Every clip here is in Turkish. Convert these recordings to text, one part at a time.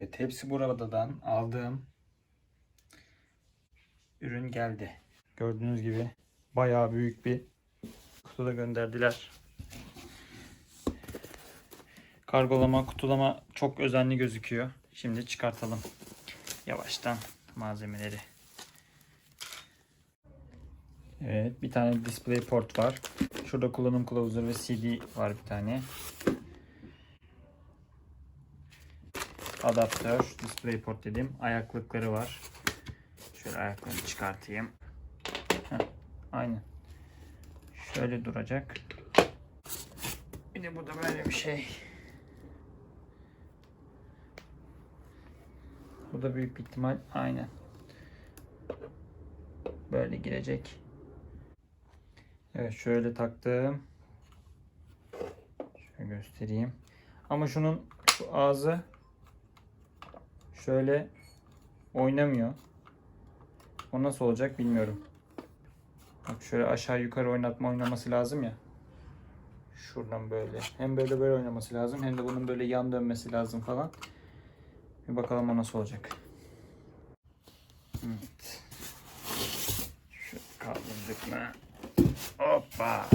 Evet, hepsi buradan aldığım ürün geldi. Gördüğünüz gibi bayağı büyük bir kutuda gönderdiler. Kargolama, kutulama çok özenli gözüküyor. Şimdi çıkartalım yavaştan malzemeleri. Evet, bir tane display port var. Şurada kullanım kılavuzu ve CD var bir tane. Adaptör, display port dedim. Ayaklıkları var. Şöyle ayaklarını çıkartayım. Heh, aynen. Şöyle duracak. Bir de burada böyle bir şey. Bu da büyük ihtimal aynen. Böyle girecek. Evet şöyle taktım. Şöyle göstereyim. Ama şunun şu ağzı şöyle oynamıyor. O nasıl olacak bilmiyorum. Bak şöyle aşağı yukarı oynatma oynaması lazım ya. Şuradan böyle. Hem böyle böyle oynaması lazım hem de bunun böyle yan dönmesi lazım falan. Bir bakalım o nasıl olacak. Evet. Şu kaldırdık mı? Hoppa.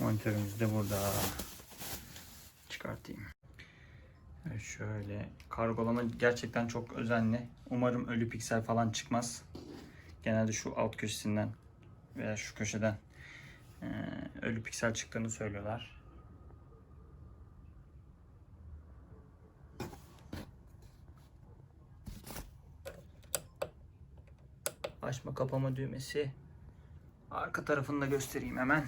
Monitörümüz de burada. Çıkartayım. Evet şöyle kargolama gerçekten çok özenli. Umarım ölü piksel falan çıkmaz. Genelde şu alt köşesinden veya şu köşeden eee, ölü piksel çıktığını söylüyorlar. Açma kapama düğmesi. Arka tarafını da göstereyim hemen.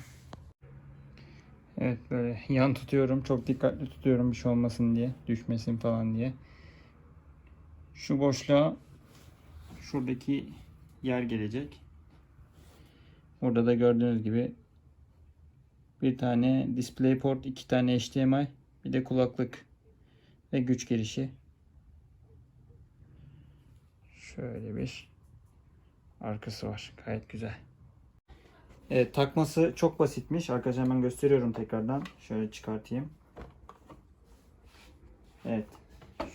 Evet böyle yan tutuyorum. Çok dikkatli tutuyorum bir şey olmasın diye. Düşmesin falan diye. Şu boşluğa şuradaki yer gelecek. Burada da gördüğünüz gibi bir tane DisplayPort, iki tane HDMI, bir de kulaklık ve güç girişi. Şöyle bir arkası var. Gayet güzel. Evet takması çok basitmiş. Arkadaşlar hemen gösteriyorum tekrardan. Şöyle çıkartayım. Evet.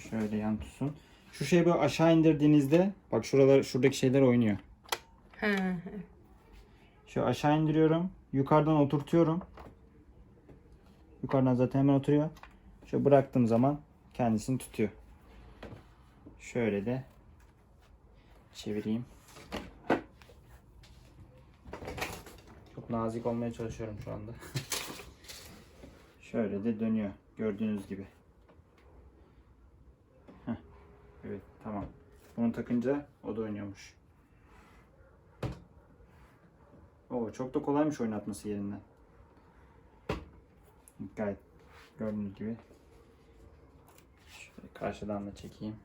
Şöyle yan tutsun. Şu şeyi böyle aşağı indirdiğinizde bak şuralar şuradaki şeyler oynuyor. He. Şu aşağı indiriyorum. Yukarıdan oturtuyorum. Yukarıdan zaten hemen oturuyor. Şu bıraktığım zaman kendisini tutuyor. Şöyle de çevireyim. Çok nazik olmaya çalışıyorum şu anda. Şöyle de dönüyor. Gördüğünüz gibi. Heh. Evet tamam. Bunu takınca o da oynuyormuş. Oo, çok da kolaymış oynatması yerinden. Gayet gördüğünüz gibi. Şöyle karşıdan da çekeyim.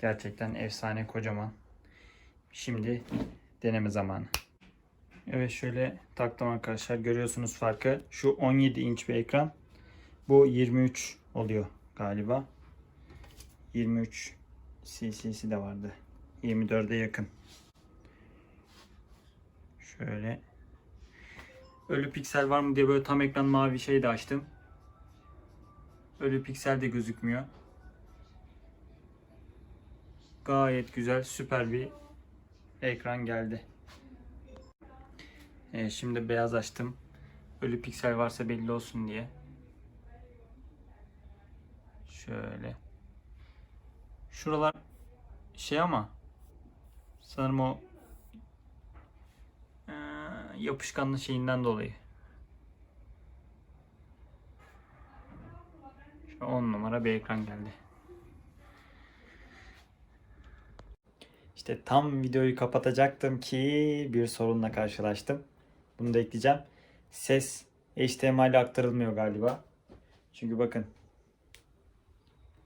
Gerçekten efsane kocaman. Şimdi deneme zamanı. Evet şöyle taktım arkadaşlar. Görüyorsunuz farkı. Şu 17 inç bir ekran. Bu 23 oluyor galiba. 23 cc'si de vardı. 24'e yakın. Şöyle. Ölü piksel var mı diye böyle tam ekran mavi şey de açtım. Ölü piksel de gözükmüyor. Gayet güzel, süper bir ekran geldi. Ee, şimdi beyaz açtım. Ölü piksel varsa belli olsun diye. Şöyle. Şuralar şey ama sanırım o ee, yapışkanlı şeyinden dolayı. Şu 10 numara bir ekran geldi. İşte tam videoyu kapatacaktım ki bir sorunla karşılaştım. Bunu da ekleyeceğim. Ses HDMI ile aktarılmıyor galiba. Çünkü bakın.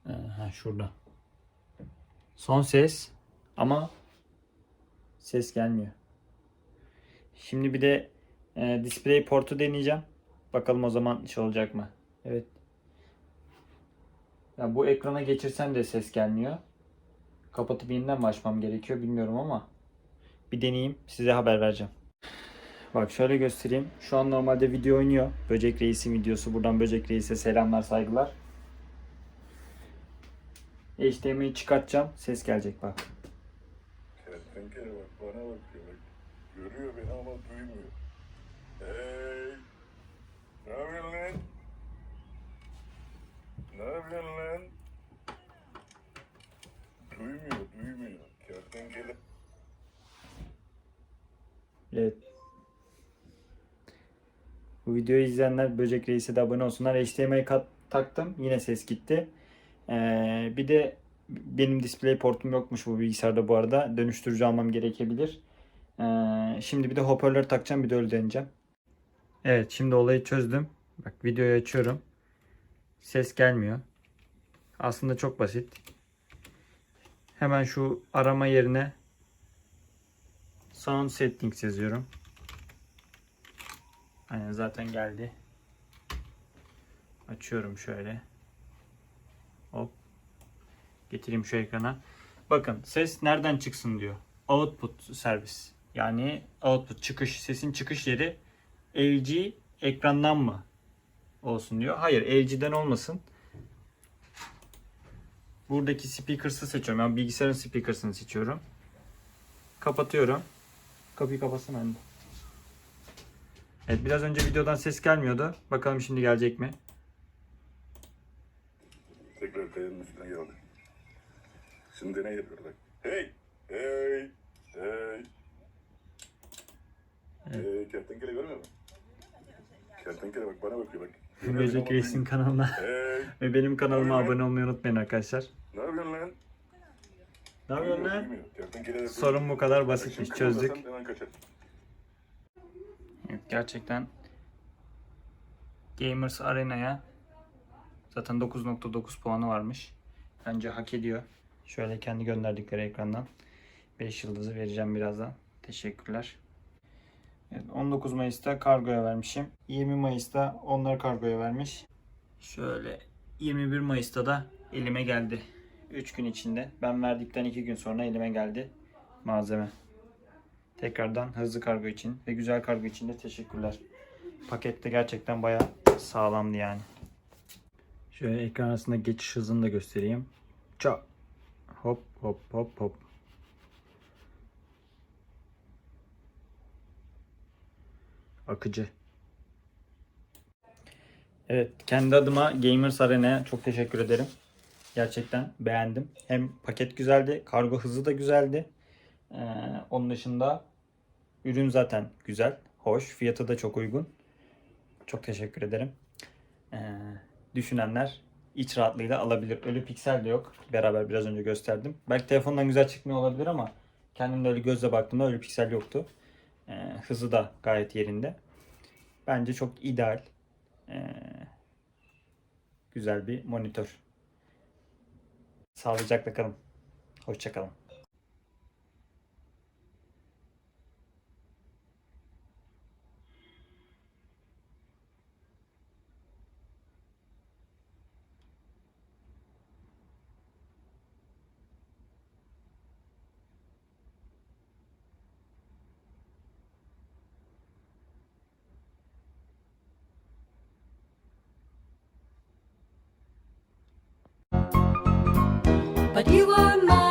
Ha, şurada. Son ses ama ses gelmiyor. Şimdi bir de e, display portu deneyeceğim. Bakalım o zaman şey olacak mı? Evet. Ya bu ekrana geçirsem de ses gelmiyor. Kapatıp yeniden mi açmam gerekiyor bilmiyorum ama bir deneyeyim size haber vereceğim. Bak şöyle göstereyim. Şu an normalde video oynuyor. Böcek Reis'in videosu. Buradan Böcek Reis'e selamlar saygılar. HDMI'yi çıkartacağım. Ses gelecek bak. Kertenkele bak bana bakıyor bak. Görüyor beni ama duymuyor. Hey! Ne yapıyorsun lan? Ne yapıyorsun lan? Duymuyor, duymuyor. Kertenkele. Evet. Bu videoyu izleyenler Böcek Reis'e de abone olsunlar. HDMI kat taktım. Yine ses gitti. Ee, bir de benim display portum yokmuş bu bilgisayarda bu arada. Dönüştürücü almam gerekebilir. Ee, şimdi bir de hoparlör takacağım. Bir de öyle deneyeceğim. Evet şimdi olayı çözdüm. Bak videoyu açıyorum. Ses gelmiyor. Aslında çok basit. Hemen şu arama yerine Sound Settings yazıyorum. Aynen zaten geldi. Açıyorum şöyle. Hop. Getireyim şu ekrana. Bakın ses nereden çıksın diyor. Output servis. Yani output çıkış sesin çıkış yeri LG ekrandan mı olsun diyor. Hayır LG'den olmasın. Buradaki speakers'ı seçiyorum. Yani bilgisayarın speakers'ını seçiyorum. Kapatıyorum. Kapıyı kapatsana anne. Evet biraz önce videodan ses gelmiyordu. Bakalım şimdi gelecek mi? Tekrar kayanın üstüne geldi. Şimdi ne yapıyor bak. Hey! Hey! Hey! Hey, kertenkele görmüyor musun? Kertenkele bak bana bakıyor bak. Böcek Reis'in kanalına Hey! ve benim kanalıma abone olmayı unutmayın arkadaşlar. Ne yapıyorsun lan? Ne yapıyorsun lan? Sorun bu kadar basitmiş. Çözdük. kımıldasam hemen kaçar. Evet, gerçekten Gamers Arena'ya zaten 9.9 puanı varmış. Bence hak ediyor. Şöyle kendi gönderdikleri ekrandan 5 yıldızı vereceğim birazdan. Teşekkürler. Evet, 19 Mayıs'ta kargoya vermişim. 20 Mayıs'ta onlar kargoya vermiş. Şöyle 21 Mayıs'ta da elime geldi. 3 gün içinde. Ben verdikten 2 gün sonra elime geldi malzeme. Tekrardan hızlı kargo için ve güzel kargo için de teşekkürler. Pakette gerçekten bayağı sağlamdı yani. Şöyle ekran arasında geçiş hızını da göstereyim. Çak. Hop hop hop hop. Akıcı. Evet, kendi adıma Gamers Arena'ya çok teşekkür ederim. Gerçekten beğendim. Hem paket güzeldi, kargo hızı da güzeldi. Ee, onun dışında ürün zaten güzel, hoş, fiyatı da çok uygun. Çok teşekkür ederim. Ee, düşünenler iç rahatlığıyla alabilir. Ölü piksel de yok. Beraber biraz önce gösterdim. Belki telefondan güzel çıkmıyor olabilir ama kendim de öyle gözle baktığımda ölü piksel yoktu. Ee, hızı da gayet yerinde. Bence çok ideal. Ee, güzel bir monitör. Sağlıcakla kalın. Hoşçakalın. but you are mine.